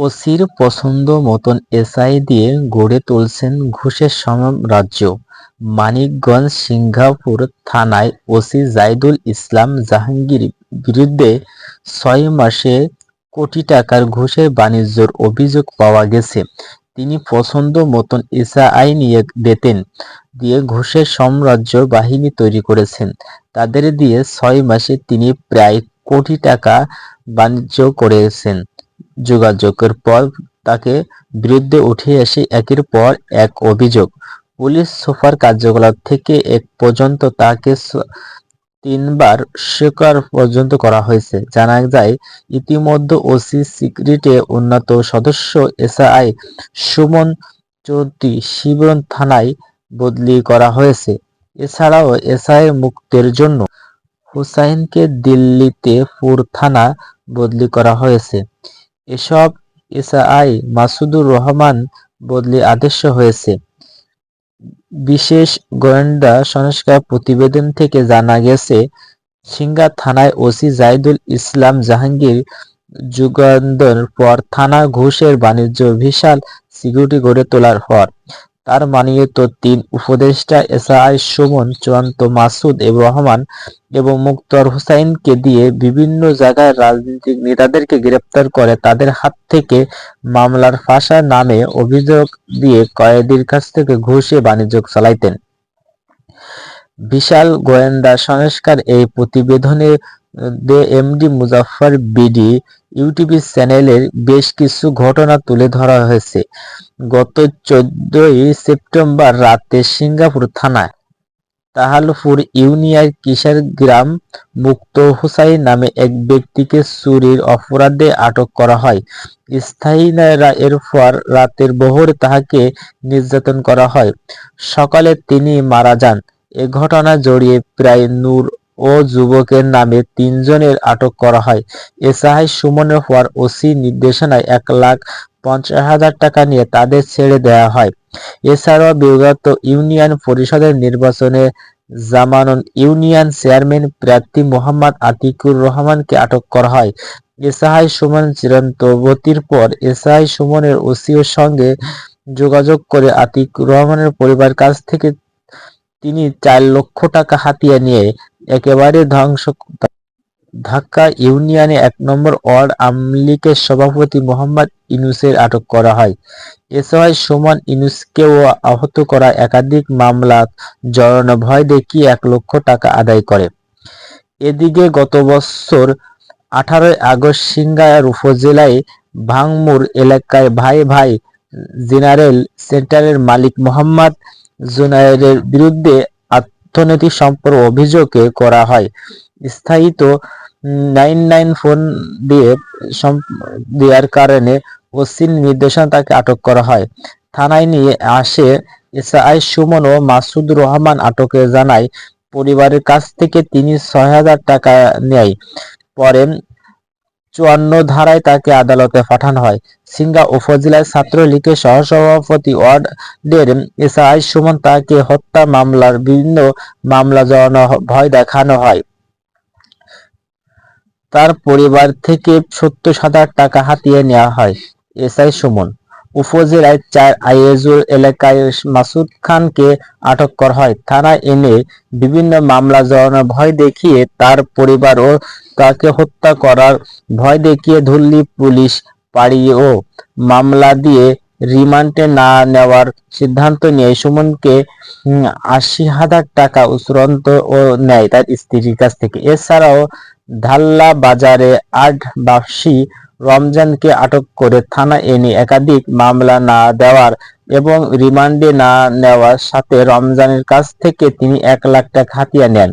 ওসির পছন্দ মতন এসআই দিয়ে গড়ে তুলছেন ঘুষের সাম্রাজ্য মানিকগঞ্জ সিংগাপুর থানায় ওসি জাইদুল ইসলাম জাহাঙ্গীর বিরুদ্ধে ছয় মাসে কোটি টাকার ঘুষের বাণিজ্যর অভিযোগ পাওয়া গেছে। তিনি পছন্দ মতন এসআই নিয়ে বেতন, দিয়ে ঘুষের সাম্রাজ্য বাহিনী তৈরি করেছেন। তাদের দিয়ে ছয় মাসে তিনি প্রায় কোটি টাকা বাণিজ্য করেছেন। যোগাযোগের পর তাকে বিরুদ্ধে উঠে আসে একের পর এক অভিযোগ। পুলিশ সোফার কার্যকলাপ থেকে এক পর্যন্ত তাকে তিনবার স্বীকার পর্যন্ত করা হয়েছে। জানা যায়, ইতিমধ্যে ওসি সিক্রেটে উন্নত সদস্য এসআই সুমন চৌধুরী শিবরন থানায় বদলি করা হয়েছে। এছাড়াও এসআই মুক্তের জন্য হুসাইনকে দিল্লিতে পুর থানা বদলি করা হয়েছে। এসব এসআই মাসুদুর রহমান বদলি আদেশ হয়েছে। বিশেষ গোয়েন্দা সংস্কার প্রতিবেদন থেকে জানা গেছে, সিঙ্গা থানায় ওসি জাইদুল ইসলাম জাহাঙ্গীর যুগান্তর পর থানা ঘুষের বাণিজ্য বিশাল সিকিউরিটি গড়ে তোলার পর তার মানিয়ে তো তিন উপদেষ্টা এসআই সুমন, চূড়ান্ত মাসুদ রহমান এবং মুক্তর হুসাইনকে দিয়ে বিভিন্ন জায়গায় রাজনৈতিক নেতাদেরকে গ্রেপ্তার করে। তাদের হাত থেকে মামলার ফাঁসা নামে অভিযোগ দিয়ে কয়েদির কাছ থেকে ঘুষে বাণিজ্য চালাইতেন। বিশাল গোয়েন্দা সংস্কার এই প্রতিবেদনে এমডি মুজাফফর বিডি ইউটিভি চ্যানেলের বেশ কিছু ঘটনা তুলে ধরা হয়েছে। গত চোদ্দই সেপ্টেম্বর রাতে সিঙ্গাপুর থানায় তাহালপুর ইউনিয়ন কিশোর গ্রাম মুক্ত হুসাইন নামে এক ব্যক্তিকে চুরির অপরাধে আটক করা হয়। স্থায়ীরা এরপর রাতের বহরে তাহাকে নির্যাতন করা হয়। সকালে তিনি মারা যান। এ ঘটনা জড়িয়ে প্রায় নূর ও যুবকের নামে তিনজনের আটক করা হয়। এসআই সুমনের হওয়ার ওসি নির্দেশনায় এক লাখ পঞ্চাশ হাজার টাকা নিয়ে তাদের ছেড়ে দেওয়া হয়। এছাড়াও বিগত ইউনিয়ন পরিষদের নির্বাচনে জামানুন ইউনিয়ন চেয়ারম্যান প্রার্থী মোহাম্মদ আতিকুর রহমানকে আটক করা হয়। এসআই সুমন চিরন্তবতির পর এসআই সুমনের ওসির সঙ্গে যোগাযোগ করে আতিকুর রহমানের পরিবার কাছ থেকে তিনি চার লক্ষ টাকা হাতিয়ে নিয়ে একেবারে ধ্বংস ঢাকা ইউনিয়নে এক নম্বর ওয়ার্ড আওয়ামী লীগের সভাপতি মোহাম্মদ ইনুসের আটক করা হয়। এসময় সুমন ইনুসকেও আহত করা একাধিক মামলা, জড়ানো ভয় দেখিয়ে এক লক্ষ টাকা আদায় করে। এদিকে গত বছর আঠারোই আগস্ট সিঙ্গায়ার উপজেলায় ভাঙমুর এলাকায় ভাই ভাই জেনারেল সেন্টারের মালিক মোহাম্মদ জুনায়েরের বিরুদ্ধে অর্থনৈতিক সম্পর্ক অভিযোগে করা হয়। স্থায়িত নাইন নাইন ফোন দিয়ে দেওয়ার কারণে ওসির নির্দেশনা তাকে আটক করা হয়। থানায় নিয়ে আসে এসআই সুমন ও মাসুদ রহমান আটকে জানায়, পরিবারের কাছ থেকে তিনি ছয় হাজার টাকা নেয়। পরে চুয়ান্ন ধারায় তাকে আদালতে পাঠানো হয়। সিঙ্গা উপজেলার ছাত্রলীগের সহসভাপতি ওয়ার্ডের এসআই সুমন তাকে হত্যা মামলার বিভিন্ন মামলা জড়ানো ভয় দেখানো হয়। তার পরিবার থেকে সত্তর হাজার টাকা হাতিয়ে নেওয়া হয় এসআই সুমন। উপজেলায় চার আইএজুর এলাকায় মাসুদ খানকে আটক করা হয়। থানায় এনে বিভিন্ন মামলা জড়ানোর ভয় দেখিয়ে তার পরিবার ও তাকে হত্যা করার ভয় দেখিয়ে ধুল্লি পুলিশ পাড়িয়েও। মামলা দিয়ে রিমান্ডে না নেওয়ার সিদ্ধান্ত নিয়ে সুমনকে আশি হাজার টাকা উচরন্ত ও নেয় তার স্ত্রীর কাছ থেকে। এছাড়াও ধাল্লা বাজারে আট বাপসি রমজানকে আটক করে থানা এনে একাধিক মামলা না দেওয়ার এবং রিমান্ডে না নেওয়ার সাথে রমজানের কাছ থেকে তিনি এক লাখ টাকা হাতিয়ে নেন।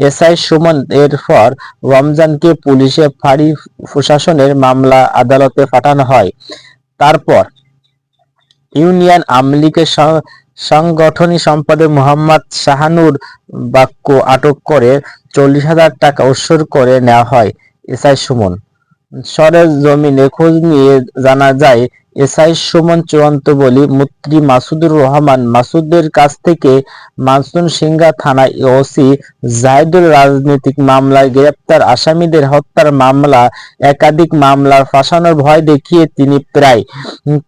এসআই সুমন এরপর রমজানকে পুলিশে ফাঁড়ি প্রশাসনের মামলা আদালতে পাঠানো হয়। তারপর ইউনিয়ন সহ- সাংগঠনিক সম্পাদক মোহাম্মদ শাহানুর বাক্য আটক করে চল্লিশ হাজার টাকা উৎসর করে নেওয়া হয় এসআই সুমন। সরের জমিনে খোঁজ নিয়ে জানা যায় এসআই সুমন চূড়ান্ত বলি মুত্রি মাসুদুর রহমান, মাসুদের কাছ থেকে মানসুন সিংহা থানায় ওসি জাহিদুল রাজনৈতিক মামলায় গ্রেপ্তার আসামিদের হত্যার মামলা, একাধিক মামলার ফাঁসানোর ভয় দেখিয়ে তিনি প্রায়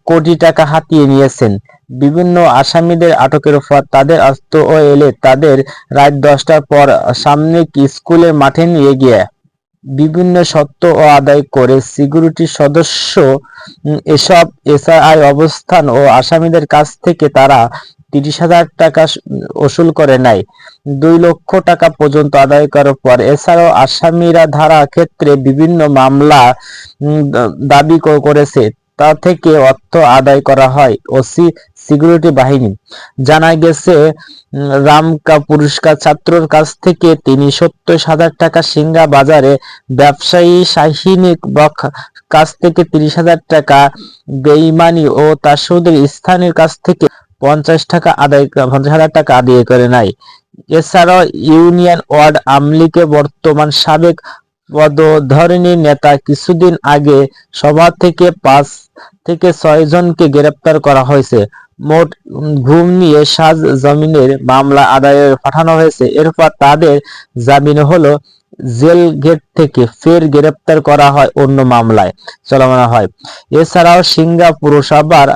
কোটি টাকা হাতিয়ে নিয়েছেন। বিভিন্ন আসামিদের আটকের পর তাদের অস্ত ও এলে তাদের রাত দশটার পর সামনে স্কুলের মাঠে নিয়ে গিয়ে বিভিন্ন সত্য ও আদায় করে সিকিউরিটি সদস্য এসব এসআই অবস্থান ও আসামিদের কাছ থেকে তারা তিরিশ হাজার টাকা ওসুল করে নেয়। দুই লক্ষ টাকা পর্যন্ত আদায় করার পর এছাড়াও আসামিরা ধারা ক্ষেত্রে বিভিন্ন মামলা দাবি করেছে। তা থেকে অর্থ আদায় করা হয়। ওসি সিকিউরিটি বাহিনী। জানা গেছে রামকা পুরস্কার ছাত্রর কাছ থেকে তিনি সত্তর হাজার টাকা সিঙ্গা বাজারে ব্যবসায়ী শাহিনী কাছ থেকে তিরিশ হাজার টাকা, বেইমানি ও তার সুদের স্থানের কাছ থেকে পঞ্চাশ টাকা আদায় পঞ্চাশ হাজার টাকা আদায় করে নেয় এছাড়াও ইউনিয়ন ওয়ার্ড আমলিকে বর্তমান সাবেক পদধরণী নেতা কিছুদিন আগে সভা থেকে পাঁচ থেকে ছয় জনকে গ্রেপ্তার করা হয়েছে। মোট ঘুম নিয়ে সাজ জামিনের মামলা আদায়ে পাঠানো হয়েছে। এরপর তাদের জামিন হলো জেল গেট থেকে ফের গ্রেপ্তার করা হয় অন্য মামলায় চলমান হয়। এছাড়াও সিঙ্গা পুরসভার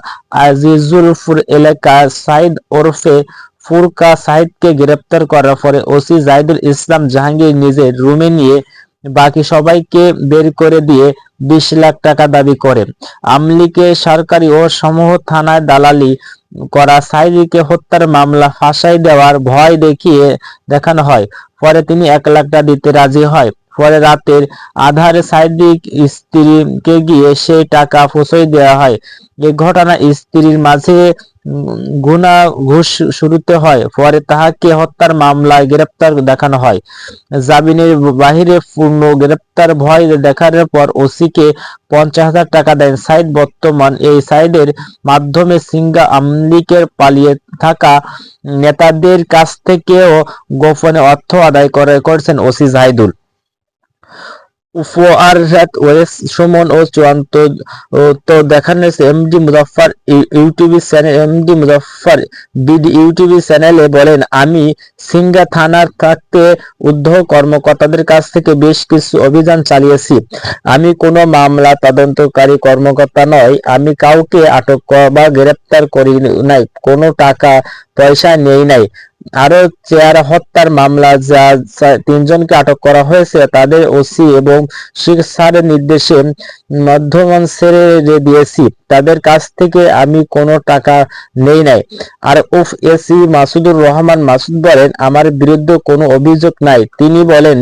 আজিজুলপুর এলাকার সাইদ ওরফে ফুরকা সাইদকে গ্রেপ্তার করার পরে ওসি জাহিদুল ইসলাম জাহাঙ্গীর নিজের রুমে নিয়ে বাকি সবাইকে বের করে দিয়ে বিশ লাখ টাকা দাবি করে। আমলিকে সরকারি ও সমূহ থানায় দালালি করা, সাইদিকে হত্যার মামলা ফাঁসাই দেওয়ার ভয় দেখিয়ে দেখানো হয়। পরে তিনি এক লাখ টাকা দিতে রাজি হয়। পরে রাতের আধারে সাইদিক স্ত্রীকে গিয়ে সেই টাকা ফুসই দেওয়া হয়। এই ঘটনা স্ত্রীর মাঝে গুনা, ঘুষ শুরুতে হয়, পরে তাহাকে হত্যার মামলায় গ্রেপ্তার দেখানো হয়। জামিনের বাহিরে পূর্ণ গ্রেপ্তার ভয় দেখার পর ওসিকে পঞ্চাশ হাজার টাকা দেন। সাইদ বর্তমান এই সাইডের মাধ্যমে সিঙ্গা আমলিকের পালিয়ে থাকা নেতাদের কাছ থেকেও গোপনে অর্থ আদায় করে, করছেন ওসি জাহিদুল। উপহাররাত ওয়েস, সুমন ও চূড়ান্ত তো দেখানো হয়েছে MD Muzaffar, you- YouTube channel, MD Muzaffar, BD YouTube চ্যানেলে বলেন, আমি সিঙ্গা থানার থাকতে ঊর্ধ্ব কর্মকর্তাদের কাছ থেকে বেশ কিছু অভিযান চালিয়েছি। আমি কোনো মামলা তদন্তকারী কর্মকর্তা নয়। আমি কাউকে আটক বা গ্রেপ্তার করি নাই। কোনো টাকা পয়সা নেই নাই। আরও চেয়ার হত্যার মামলা যা তিনজনকে আটক করা হয়েছে, তাদের ওসি এবং শিখ স্যারের নির্দেশে মধ্যমান দিয়েছি। তাদের কাছ থেকে আমি কোনো টাকা নেই নাই। আর উফ, এসি মাসুদুর রহমান মাসুদ বলেন, আমার বিরুদ্ধে কোনো অভিযোগ নাই। তিনি বলেন,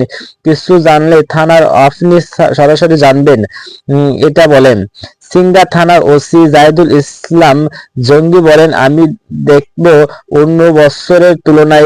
কিছু জানলে থানার আপনি সরাসরি জানবেন। এটা বলেন। সিঙ্গা থানার ওসি জাহিদুল ইসলাম জঙ্গি বলেন আমি দেখব অন্য বছরের তুলনায়